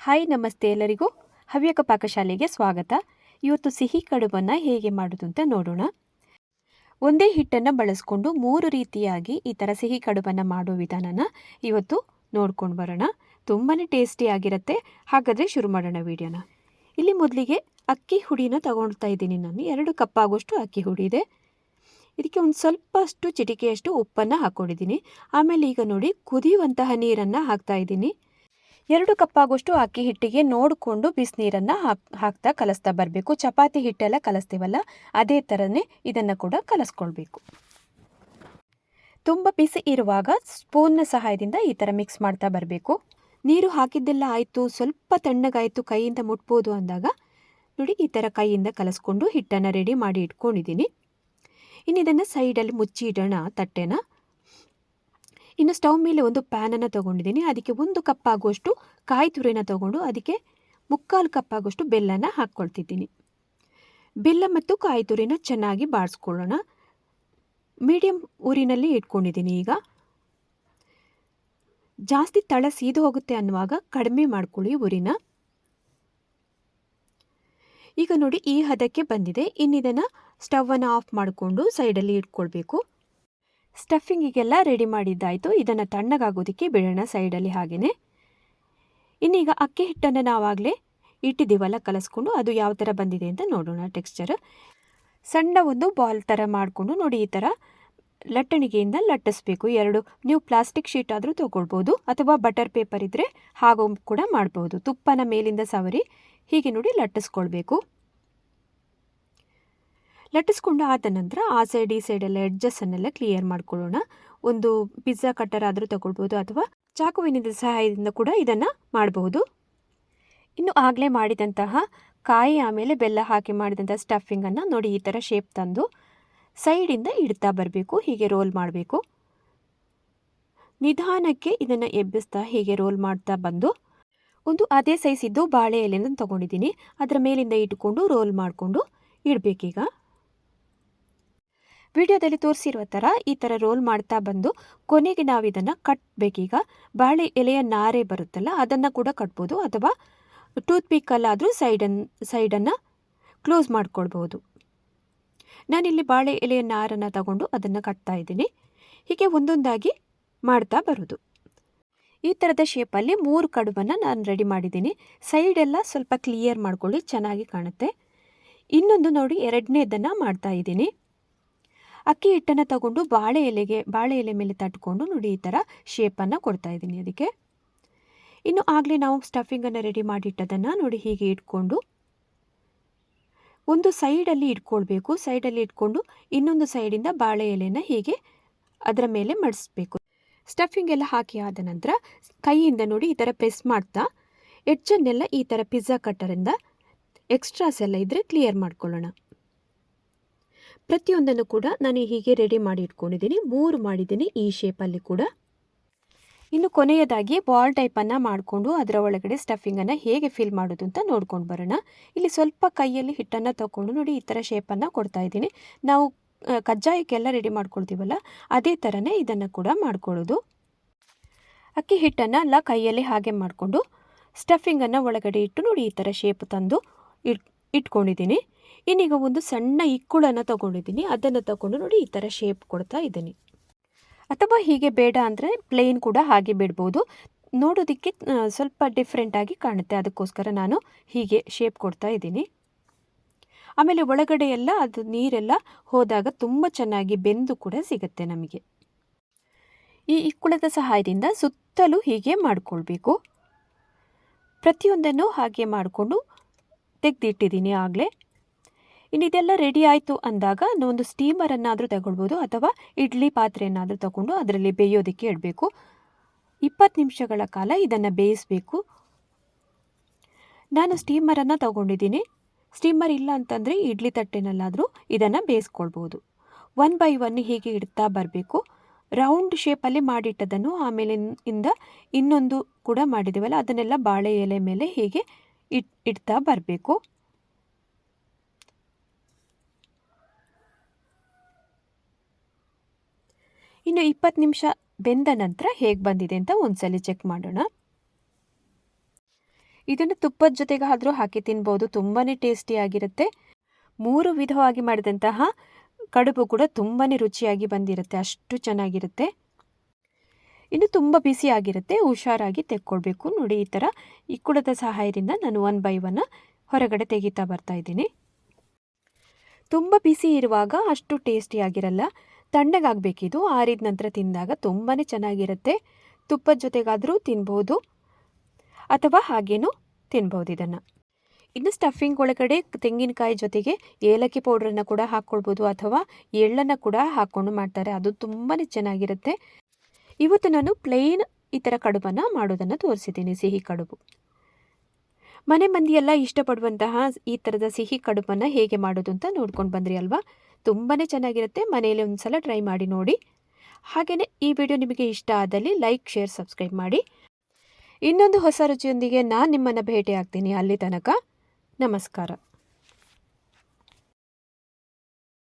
Hi, ನಮಸ್ತೆ ಎಲ್ಲರಿಗೂ. ಹವ್ಯಕ ಪಾಕಶಾಲೆಗೆ ಸ್ವಾಗತ. ಇವತ್ತು ಸಿಹಿ ಕಡುಬನ್ನು ಹೇಗೆ ಮಾಡೋದು ಅಂತ ನೋಡೋಣ. ಒಂದೇ ಹಿಟ್ಟನ್ನು ಬಳಸ್ಕೊಂಡು ಮೂರು ರೀತಿಯಾಗಿ ಈ ಥರ ಸಿಹಿ ಕಡುಬನ್ನು ಮಾಡೋ ವಿಧಾನನ ಇವತ್ತು ನೋಡ್ಕೊಂಡು ಬರೋಣ. ತುಂಬಾ ಟೇಸ್ಟಿಯಾಗಿರುತ್ತೆ ಹಾಗಾದರೆ ಶುರು ಮಾಡೋಣ ವಿಡಿಯೋನ. ಇಲ್ಲಿ ಮೊದಲಿಗೆ ಅಕ್ಕಿ ಹುಡಿನ ತಗೊಳ್ತಾ ಇದ್ದೀನಿ ನಾನು. ಎರಡು ಕಪ್ ಆಗೋಷ್ಟು ಅಕ್ಕಿ ಹುಡಿ ಇದೆ. ಇದಕ್ಕೆ ಒಂದು ಸ್ವಲ್ಪ ಅಷ್ಟು ಚಿಟಿಕೆಯಷ್ಟು ಉಪ್ಪನ್ನು ಹಾಕ್ಕೊಂಡಿದ್ದೀನಿ ಆಮೇಲೆ ಈಗ ನೋಡಿ ಕುದಿಯುವಂತಹ ನೀರನ್ನು ಹಾಕ್ತಾ ಇದ್ದೀನಿ. ಎರಡು ಕಪ್ ಆಗೋಷ್ಟು ಅಕ್ಕಿ ಹಿಟ್ಟಿಗೆ ನೋಡಿಕೊಂಡು ಬಿಸಿನೀರನ್ನು ಹಾಕ್, ಹಾಕ್ತಾ ಕಲಿಸ್ತಾ ಬರಬೇಕು. ಚಪಾತಿ ಹಿಟ್ಟೆಲ್ಲ ಕಲಿಸ್ತೀವಲ್ಲ, ಅದೇ ಥರನೇ ಇದನ್ನು ಕೂಡ ಕಲಿಸ್ಕೊಳ್ಬೇಕು. ತುಂಬ ಬಿಸಿ ಇರುವಾಗ ಸ್ಪೂನ್ನ ಸಹಾಯದಿಂದ ಈ ಥರ ಮಿಕ್ಸ್ ಮಾಡ್ತಾ ಬರಬೇಕು. ನೀರು ಹಾಕಿದ್ದೆಲ್ಲ ಆಯಿತು, ಸ್ವಲ್ಪ ತಣ್ಣಗಾಯಿತು, ಕೈಯಿಂದ ಮುಟ್ಬೋದು ಅಂದಾಗ, ನೋಡಿ ಈ ಥರ ಕೈಯಿಂದ ಕಲಿಸ್ಕೊಂಡು ಹಿಟ್ಟನ್ನು ರೆಡಿ ಮಾಡಿ ಇಟ್ಕೊಂಡಿದ್ದೀನಿ. ಇನ್ನು ಇದನ್ನು ಸೈಡಲ್ಲಿ ಮುಚ್ಚಿ ಇಡೋಣ ತಟ್ಟೆನ. ಇನ್ನು ಸ್ಟವ್ ಮೇಲೆ ಒಂದು ಪ್ಯಾನನ್ನು ತೊಗೊಂಡಿದ್ದೀನಿ. ಅದಕ್ಕೆ ಒಂದು ಕಪ್ ಆಗುವಷ್ಟು ಕಾಯಿ ತುರಿನ ತೊಗೊಂಡು ಅದಕ್ಕೆ ಮುಕ್ಕಾಲು ಕಪ್ ಆಗುವಷ್ಟು ಬೆಲ್ಲನ ಹಾಕ್ಕೊಳ್ತಿದ್ದೀನಿ. ಬೆಲ್ಲ ಮತ್ತು ಕಾಯಿ ತುರಿನ ಚೆನ್ನಾಗಿ ಬಾಡಿಸ್ಕೊಳ್ಳೋಣ ಮೀಡಿಯಮ್ ಊರಿನಲ್ಲಿ ಇಟ್ಕೊಂಡಿದ್ದೀನಿ ಈಗ. ಜಾಸ್ತಿ ತಳ ಸೀದು ಹೋಗುತ್ತೆ ಅನ್ನುವಾಗ ಕಡಿಮೆ ಮಾಡ್ಕೊಳ್ಳಿ ಉರಿನ ಈಗ ನೋಡಿ ಈ ಹದಕ್ಕೆ ಬಂದಿದೆ. ಇನ್ನಿದನ್ನು ಸ್ಟವನ್ನು ಆಫ್ ಮಾಡಿಕೊಂಡು ಸೈಡಲ್ಲಿ ಇಟ್ಕೊಳ್ಬೇಕು. ಸ್ಟಫಿಂಗಿಗೆಲ್ಲ ರೆಡಿ ಮಾಡಿದ್ದಾಯಿತು. ಇದನ್ನು ತಣ್ಣಗಾಗೋದಕ್ಕೆ ಬಿಡೋಣ ಸೈಡಲ್ಲಿ ಹಾಗೆಯೇ ಇನ್ನೀಗ ಅಕ್ಕಿ ಹಿಟ್ಟನ್ನು ನಾವಾಗಲೇ ಇಟ್ಟಿದ್ದೀವಲ್ಲ, ಕಲಸ್ಕೊಂಡು ಅದು ಯಾವ ಥರ ಬಂದಿದೆ ಅಂತ ನೋಡೋಣ ಟೆಕ್ಸ್ಚರ್ ಸಣ್ಣ ಒಂದು ಬಾಲ್ ಥರ ಮಾಡಿಕೊಂಡು ನೋಡಿ, ಈ ಥರ ಲಟ್ಟಣಿಗೆಯಿಂದ ಲಟ್ಟಿಸ್ಬೇಕು. ಎರಡು, ನೀವು ಪ್ಲಾಸ್ಟಿಕ್ ಶೀಟ್ ಆದರೂ ತೊಗೊಳ್ಬೋದು, ಅಥವಾ ಬಟರ್ ಪೇಪರ್ ಇದ್ದರೆ ಹಾಗೂ ಕೂಡ ಮಾಡ್ಬೋದು. ತುಪ್ಪನ ಮೇಲಿಂದ ಸವರಿ, ಹೀಗೆ ನೋಡಿ ಲಟ್ಟಿಸ್ಕೊಳ್ಬೇಕು. ಲಟ್ಟಿಸ್ಕೊಂಡು ಆದ ನಂತರ ಆ ಸೈಡ್ ಈ ಸೈಡೆಲ್ಲ ಎಡ್ಜಸ್ಸನ್ನೆಲ್ಲ ಕ್ಲಿಯರ್ ಮಾಡ್ಕೊಳ್ಳೋಣ. ಒಂದು ಪಿಜ್ಜಾ ಕಟ್ಟರ್ ಆದರೂ ತಗೊಳ್ಬೋದು ಅಥವಾ ಚಾಕುವಿನ ಸಹಾಯದಿಂದ ಕೂಡ ಇದನ್ನು ಮಾಡಬಹುದು. ಇನ್ನು ಆಗಲೇ ಮಾಡಿದಂತಹ ಕಾಯಿ ಆಮೇಲೆ ಬೆಲ್ಲ ಹಾಕಿ ಮಾಡಿದಂಥ ಸ್ಟಫಿಂಗನ್ನು ನೋಡಿ ಈ ಥರ ಶೇಪ್ ತಂದು ಸೈಡಿಂದ ಇಡ್ತಾ ಬರಬೇಕು, ಹೀಗೆ ರೋಲ್ ಮಾಡಬೇಕು. ನಿಧಾನಕ್ಕೆ ಇದನ್ನು ಎಬ್ಬಿಸ್ತಾ ಹೀಗೆ ರೋಲ್ ಮಾಡ್ತಾ ಬಂದು ಒಂದು ಅದೇ ಸೈಜ್ ಇದ್ದು ಬಾಳೆ ಎಲೆಯನ್ನು ತಗೊಂಡಿದ್ದೀನಿ. ಅದರ ಮೇಲಿಂದ ಇಟ್ಕೊಂಡು ರೋಲ್ ಮಾಡಿಕೊಂಡು ಇಡಬೇಕೀಗ. ವಿಡಿಯೋದಲ್ಲಿ ತೋರಿಸಿರುವ ಥರ ಈ ಥರ ರೋಲ್ ಮಾಡ್ತಾ ಬಂದು ಕೊನೆಗೆ ನಾವು ಇದನ್ನು ಕಟ್ಟಬೇಕೀಗ ಬಾಳೆ ಎಲೆಯ ನಾರೆ ಬರುತ್ತಲ್ಲ, ಅದನ್ನು ಕೂಡ ಕಟ್ಬೋದು ಅಥವಾ ಟೂತ್ ಪಿಕ್ಕಲ್ಲಾದರೂ ಸೈಡನ್ ಸೈಡನ್ನು ಕ್ಲೋಸ್ ಮಾಡ್ಕೊಳ್ಬೋದು ನಾನಿಲ್ಲಿ ಬಾಳೆ ಎಲೆಯ ನಾರನ್ನು ತಗೊಂಡು ಅದನ್ನು ಕಟ್ತಾ ಇದ್ದೀನಿ. ಹೀಗೆ ಒಂದೊಂದಾಗಿ ಮಾಡ್ತಾ ಬರೋದು. ಈ ಥರದ ಶೇಪಲ್ಲಿ ಮೂರು ಕಡುಬನ್ನು ನಾನು ರೆಡಿ ಮಾಡಿದ್ದೀನಿ. ಸೈಡೆಲ್ಲ ಸ್ವಲ್ಪ ಕ್ಲಿಯರ್ ಮಾಡ್ಕೊಳ್ಳಿ, ಚೆನ್ನಾಗಿ ಕಾಣುತ್ತೆ. ಇನ್ನೊಂದು ನೋಡಿ ಎರಡನೇದನ್ನು ಮಾಡ್ತಾ ಇದ್ದೀನಿ. ಅಕ್ಕಿ ಹಿಟ್ಟನ್ನು ತಗೊಂಡು ಬಾಳೆ ಎಲೆಗೆ, ಬಾಳೆ ಎಲೆ ಮೇಲೆ ತಟ್ಕೊಂಡು ನೋಡಿ ಈ ಥರ ಶೇಪನ್ನು ಕೊಡ್ತಾ ಇದ್ದೀನಿ ಅದಕ್ಕೆ. ಇನ್ನು ಆಗಲೇ ನಾವು ಸ್ಟಫಿಂಗನ್ನು ರೆಡಿ ಮಾಡಿಟ್ಟದನ್ನು ನೋಡಿ ಹೀಗೆ ಇಟ್ಕೊಂಡು ಒಂದು ಸೈಡಲ್ಲಿ ಇಟ್ಕೊಳ್ಬೇಕು. ಸೈಡಲ್ಲಿ ಇಟ್ಕೊಂಡು ಇನ್ನೊಂದು ಸೈಡಿಂದ ಬಾಳೆ ಎಲೆನ ಹೀಗೆ ಅದರ ಮೇಲೆ ಮಡಿಸ್ಬೇಕು. ಸ್ಟಫಿಂಗ್ ಎಲ್ಲ ಹಾಕಿ ಆದ ನಂತರ ಕೈಯಿಂದ ನೋಡಿ ಈ ಥರ ಪ್ರೆಸ್ ಮಾಡ್ತಾ ಎಡ್ಜನ್ನೆಲ್ಲ ಈ ಥರ ಪಿಜ್ಜಾ ಕಟ್ಟರಿಂದ ಎಕ್ಸ್ಟ್ರಾಸ್ ಎಲ್ಲ ಇದ್ದರೆ ಕ್ಲಿಯರ್ ಮಾಡ್ಕೊಳ್ಳೋಣ. ಪ್ರತಿಯೊಂದನ್ನು ಕೂಡ ನಾನು ಹೀಗೆ ರೆಡಿ ಮಾಡಿ ಇಟ್ಕೊಂಡಿದ್ದೀನಿ. ಮೂರು ಮಾಡಿದ್ದೀನಿ ಈ ಶೇಪಲ್ಲಿ ಕೂಡ. ಇನ್ನು ಕೊನೆಯದಾಗಿ ಬಾಲ್ ಟೈಪನ್ನು ಮಾಡಿಕೊಂಡು ಅದರ ಒಳಗಡೆ ಸ್ಟಫಿಂಗನ್ನು ಹೇಗೆ ಫಿಲ್ ಮಾಡೋದು ಅಂತ ನೋಡ್ಕೊಂಡು ಬರೋಣ. ಇಲ್ಲಿ ಸ್ವಲ್ಪ ಕೈಯಲ್ಲಿ ಹಿಟ್ಟನ್ನು ತಗೊಂಡು ನೋಡಿ ಈ ಥರ ಶೇಪನ್ನು ಕೊಡ್ತಾ ಇದ್ದೀನಿ. ನಾವು ಕಜ್ಜಾಯಕ್ಕೆಲ್ಲ ರೆಡಿ ಮಾಡ್ಕೊಳ್ತೀವಲ್ಲ, ಅದೇ ಥರನೇ ಇದನ್ನು ಕೂಡ ಮಾಡ್ಕೊಳ್ಳೋದು. ಅಕ್ಕಿ ಹಿಟ್ಟನ್ನು ಎಲ್ಲ ಕೈಯಲ್ಲಿ ಹಾಗೆ ಮಾಡಿಕೊಂಡು ಸ್ಟಫಿಂಗನ್ನು ಒಳಗಡೆ ಇಟ್ಟು ನೋಡಿ ಈ ಥರ ಶೇಪ್ ತಂದು ಇಟ್ ಇಟ್ಕೊಂಡಿದ್ದೀನಿ. ಇನ್ನೀಗ ಒಂದು ಸಣ್ಣ ಇಕ್ಕುಳನ್ನು ತಗೊಂಡಿದ್ದೀನಿ. ಅದನ್ನು ತಗೊಂಡು ನೋಡಿ ಈ ಥರ ಶೇಪ್ ಕೊಡ್ತಾ ಇದ್ದೀನಿ. ಅಥವಾ ಹೀಗೆ ಬೇಡ ಅಂದರೆ ಪ್ಲೇನ್ ಕೂಡ ಹಾಗೆ ಬಿಡ್ಬೋದು. ನೋಡೋದಕ್ಕೆ ಸ್ವಲ್ಪ ಡಿಫ್ರೆಂಟಾಗಿ ಕಾಣುತ್ತೆ. ಅದಕ್ಕೋಸ್ಕರ ನಾನು ಹೀಗೆ ಶೇಪ್ ಕೊಡ್ತಾ ಇದ್ದೀನಿ. ಆಮೇಲೆ ಒಳಗಡೆ ಎಲ್ಲ ಅದು ನೀರೆಲ್ಲ ಹೋದಾಗ ತುಂಬ ಚೆನ್ನಾಗಿ ಬೆಂದು ಕೂಡ ಸಿಗುತ್ತೆ ನಮಗೆ. ಈ ಇಕ್ಕುಳದ ಸಹಾಯದಿಂದ ಸುತ್ತಲೂ ಹೀಗೆ ಮಾಡಿಕೊಳ್ಬೇಕು. ಪ್ರತಿಯೊಂದನ್ನು ಹಾಗೆ ಮಾಡಿಕೊಂಡು ತೆಗೆದಿಟ್ಟಿದ್ದೀನಿ ಆಗಲೇ. ಇನ್ನು ಇದೆಲ್ಲ ರೆಡಿ ಆಯಿತು ಅಂದಾಗ ಒಂದು ಸ್ಟೀಮರನ್ನಾದರೂ ತಗೊಳ್ಬೋದು ಅಥವಾ ಇಡ್ಲಿ ಪಾತ್ರೆಯನ್ನಾದರೂ ತಗೊಂಡು ಅದರಲ್ಲಿ ಬೇಯೋದಕ್ಕೆ ಇಡಬೇಕು. ಇಪ್ಪತ್ತು ನಿಮಿಷಗಳ ಕಾಲ ಇದನ್ನು ಬೇಯಿಸಬೇಕು. ನಾನು ಸ್ಟೀಮರನ್ನು ತಗೊಂಡಿದ್ದೀನಿ. ಸ್ಟೀಮರ್ ಇಲ್ಲ ಅಂತಂದರೆ ಇಡ್ಲಿ ತಟ್ಟೆನಲ್ಲಾದರೂ ಇದನ್ನು ಬೇಯಿಸ್ಕೊಳ್ಬೋದು. ಒನ್ ಬೈ ಒನ್ ಹೀಗೆ ಇಡ್ತಾ ಬರಬೇಕು. ರೌಂಡ್ ಶೇಪಲ್ಲಿ ಮಾಡಿಟ್ಟದನ್ನು ಆಮೇಲೆ ಇಂದ ಇನ್ನೊಂದು ಕೂಡ ಮಾಡಿದ್ದೀವಲ್ಲ, ಅದನ್ನೆಲ್ಲ ಬಾಳೆ ಎಲೆ ಮೇಲೆ ಹೀಗೆ ಇಟ್, ಇಡ್ತಾ ಬರಬೇಕು. ಇನ್ನು ಇಪ್ಪತ್ತು ನಿಮಿಷ ಬೆಂದ ನಂತರ ಹೇಗೆ ಬಂದಿದೆ ಅಂತ ಒಂದ್ಸಲಿ ಚೆಕ್ ಮಾಡೋಣ. ಇದನ್ನು ತುಪ್ಪದ ಜೊತೆಗೆ ಆದರೂ ಹಾಕಿ ತಿನ್ಬೋದು ತುಂಬಾ ಟೇಸ್ಟಿಯಾಗಿರುತ್ತೆ ಮೂರು ವಿಧವಾಗಿ ಮಾಡಿದಂತಹ ಕಡುಬು ಕೂಡ ತುಂಬಾ ರುಚಿಯಾಗಿ ಬಂದಿರುತ್ತೆ, ಅಷ್ಟು ಚೆನ್ನಾಗಿರುತ್ತೆ. ಇನ್ನು ತುಂಬ ಬಿಸಿಯಾಗಿರುತ್ತೆ ಹುಷಾರಾಗಿ ತೆಕ್ಕೊಳ್ಬೇಕು ನೋಡಿ ಈ ಥರ ಕುಡದ ಸಹಾಯದಿಂದ ನಾನು ಒನ್ ಬೈ ಒನ್ ಹೊರಗಡೆ ತೆಗಿತಾ ಬರ್ತಾ ಇದ್ದೀನಿ. ತುಂಬ ಬಿಸಿ ಇರುವಾಗ ಅಷ್ಟು ಟೇಸ್ಟಿಯಾಗಿರಲ್ಲ ತಣ್ಣಗಾಗಬೇಕಿದು, ಆರಿದ ನಂತರ ತಿಂದಾಗ ತುಂಬಾ ಚೆನ್ನಾಗಿರುತ್ತೆ. ತುಪ್ಪದ ಜೊತೆಗಾದರೂ ತಿನ್ಬೋದು. ಅಥವಾ ಹಾಗೇನೂ ತಿನ್ಬೋದು ಇದನ್ನು. ಇನ್ನು ಸ್ಟಫಿಂಗ್ ಒಳಗಡೆ ತೆಂಗಿನಕಾಯಿ ಜೊತೆಗೆ ಏಲಕ್ಕಿ ಪೌಡ್ರನ್ನು ಕೂಡ ಹಾಕ್ಕೊಳ್ಬೋದು ಅಥವಾ ಎಳ್ಳನ್ನು ಕೂಡ ಹಾಕ್ಕೊಂಡು ಮಾಡ್ತಾರೆ. ಅದು ತುಂಬಾ ಚೆನ್ನಾಗಿರುತ್ತೆ. ಇವತ್ತು ನಾನು ಪ್ಲೇನ್ ಈ ಥರ ಕಡುಬನ್ನು ಮಾಡೋದನ್ನು ತೋರಿಸಿದ್ದೀನಿ, ಸಿಹಿ ಕಡುಬು. ಮನೆ ಮಂದಿಯೆಲ್ಲ ಇಷ್ಟಪಡುವಂತಹ ಈ ಥರದ ಸಿಹಿ ಕಡುಬನ್ನು ಹೇಗೆ ಮಾಡೋದು ಅಂತ ನೋಡ್ಕೊಂಡು ಬಂದ್ರಿ ಅಲ್ವಾ? ತುಂಬಾ ಚೆನ್ನಾಗಿರುತ್ತೆ. ಮನೆಯಲ್ಲಿ ಒಂದು ಸಲ ಟ್ರೈ ಮಾಡಿ ನೋಡಿ. ಹಾಗೆಯೇ ಈ ವಿಡಿಯೋ ನಿಮಗೆ ಇಷ್ಟ ಆದಲ್ಲಿ ಲೈಕ್ ಶೇರ್ ಸಬ್ಸ್ಕ್ರೈಬ್ ಮಾಡಿ. ಇನ್ನೊಂದು ಹೊಸ ರುಚಿಯೊಂದಿಗೆ ನಾನು ನಿಮ್ಮನ್ನು ಭೇಟಿ ಆಗ್ತೀನಿ ಅಲ್ಲಿ ತನಕ. ನಮಸ್ಕಾರ.